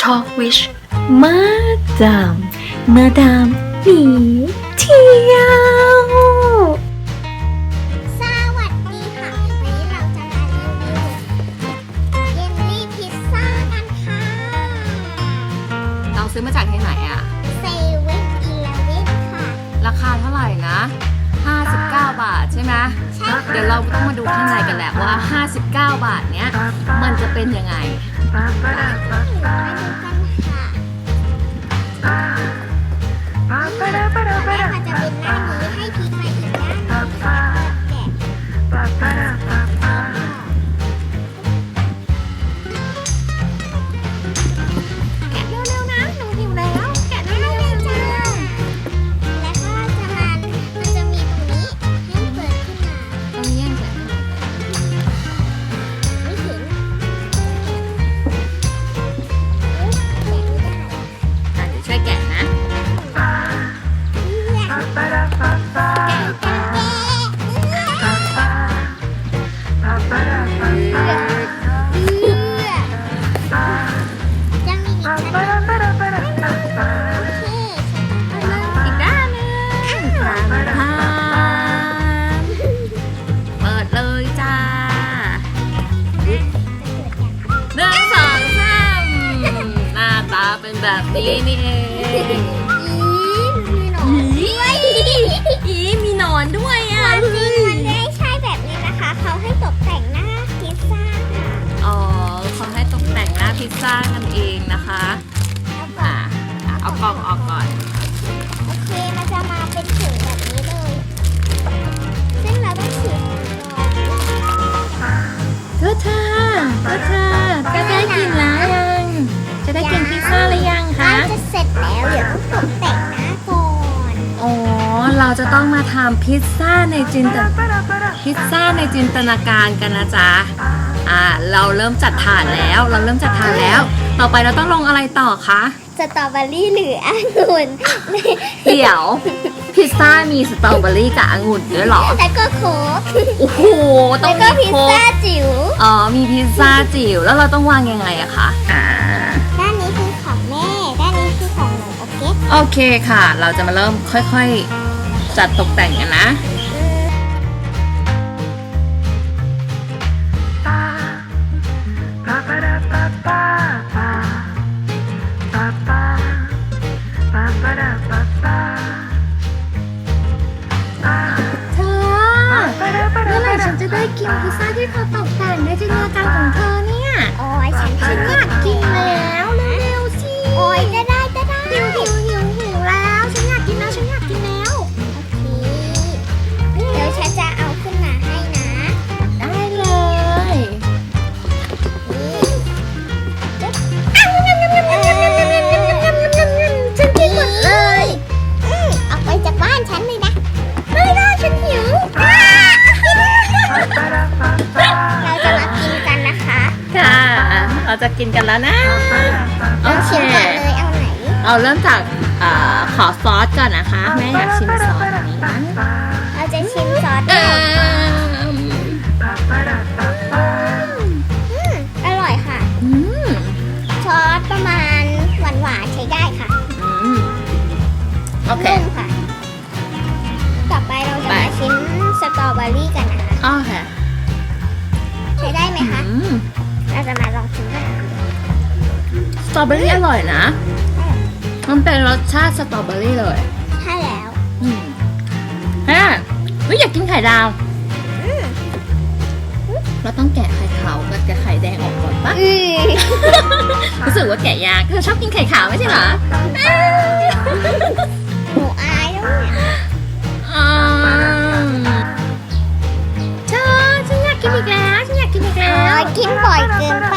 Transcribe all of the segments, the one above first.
Talk with มาดามมาดามหนีเที่ยวสวัสดีค่ะ วันนี้เราจะมารีวิวเยลลี่พิซซ่ากันค่ะ เราซื้อมาจากที่ไหนอะเซเว่นอีเลเว่นค่ะ ราคาเท่าไหร่นะ59บาทใช่ไหมใช่ค่ะเดี๋ยวเราต้องมาดูข้างในกันแหละว่า 59 บาทเนี้ยมันจะเป็นยังไงมาดูกันค่ะนี่ตอนแรกมันจะเป็นหน้านี้ให้พลิกมาอี แบบนี้นี่เองอีมีหนอนด้วยอะอ๋อ ต้องมาทำพิซซ่าในจินตพิซซ่าในจินตนาการกันนะจ๊ะอ่าเราเริ่มจัดฐานแล้ว เราเริ่มจัดฐานแล้ว ต่อไปเราต้องลงอะไรต่อคะสตรอเบอรี่หรือองุ่นเดี๋ยวพิซซ่ามีสตรอเบอรี่กับองุ่นด้วยเหรอ แล้วก็โค้กโอ้โห ต้แล้องวก็มีพิซโค้กซ่าจิ๋ว อ๋อ มีพิซซ่าจิ๋ว แล้วเราต้องวางยังไงอะคะอ่าด้านนี้คือของแม่ ด้านนี้คือของหนูโอเค โอเคค่ะ เราจะมาเริ่มค่อย ๆ จัดตกแต่งกันนะเธอเมื่อไหร่ฉันจะได้กินพิซซ่าที่เธอต กินกันแล้วนะโอเคชิมก่อนเลยเอาไหนเอาเริ่มจากอาขอซอสก่อนนะคะ แม่อยากชิมซอสอันนี้นะเราจะชิมซอสเอก่อนมอืมอร่อยค่ะอืมซอสประมาณหวานหวานๆใช้ได้ค่ะอืมโอเคนุ่มค่ะ ต่อไปเราจะไปมาชิมสตรอเบอรี่กันนะคะโอเคใช้ได้ไหมคะอืมเราจะมาลองชิมกันนะคะ สตรอเบอรี่อร่อยนะ มันเป็นรสชาติสตรอเบอรี่เลย ใช่แล้วอืมฮะเฮ้ยอยากกินไข่ดาว อืมเราต้องแกะไข่ขาวกับแกะไข่แดงออกก่อนปะอืมรู้สึกว่าแกะยากเธอชอบกินไข่ขาวไม่ใช่เหรอหนูอายแล้วเนี่ยอืมเธอฉันอยากกินอีกแล้วฉันอยากกินอีกแล้โอ้วยกินบ่อยเกินไป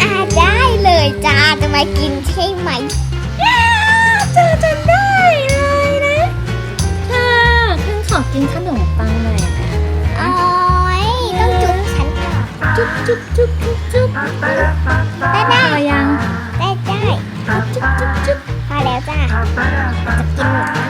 อ่าได้เลยจ้าจะมากินใช่ไหมจ้าจำได้เลยนะค่ะข้างขอกินขนมปังหน่อยนะโอ้ยต้องจุ๊บฉันก่อจุ๊บจุ๊บจุ๊บจุ๊บจุ๊บได้ได้ยังได้ได้จุ๊บจุ๊บจุ๊บพอแล้วจ้าจะกิน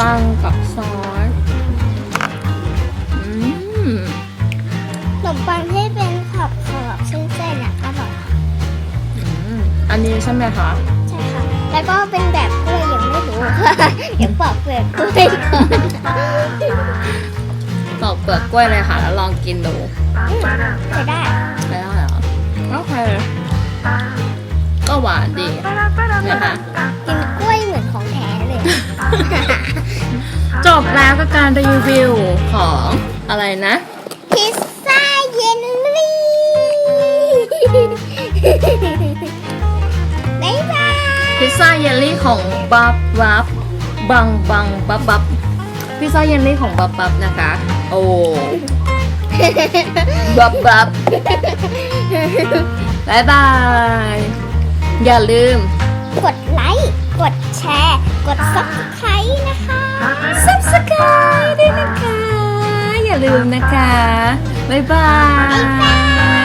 ปังกับซอสอืมขนมปังที่เป็นขอบขอบๆเส้นๆอะอร่อยอืมอันนี้ใช่ไหมคะ ใช่ค่ะ แล้วก็เป็นแบบกล้วยยังไม่รู้เดี๋ยวปอกเปลือกกล้วยก่อนปอกเปลือกกล้วยเลยค่ะ แล้วลองกินดูจะได้ไม่ได้เหรอโอเคก็หวานดีนะคะกินกล้วยเหมือน แล้วกับการรีวิวของอะไรนะพิซซ่าเยลลี่บ๊ายบายพิซซ่าเยลลี่ของบับบับบังบังบับบับพิซซ่าเยลลี่ของบับบับนะคะ โอ้บับบับบายบาย อย่าลืม กดไลค์ กดแชร์ กด subscribe นะคะ s u b สไครด้วยนะคะ อย่าลืมนะคะ บ๊ายบายบ๊ายบาย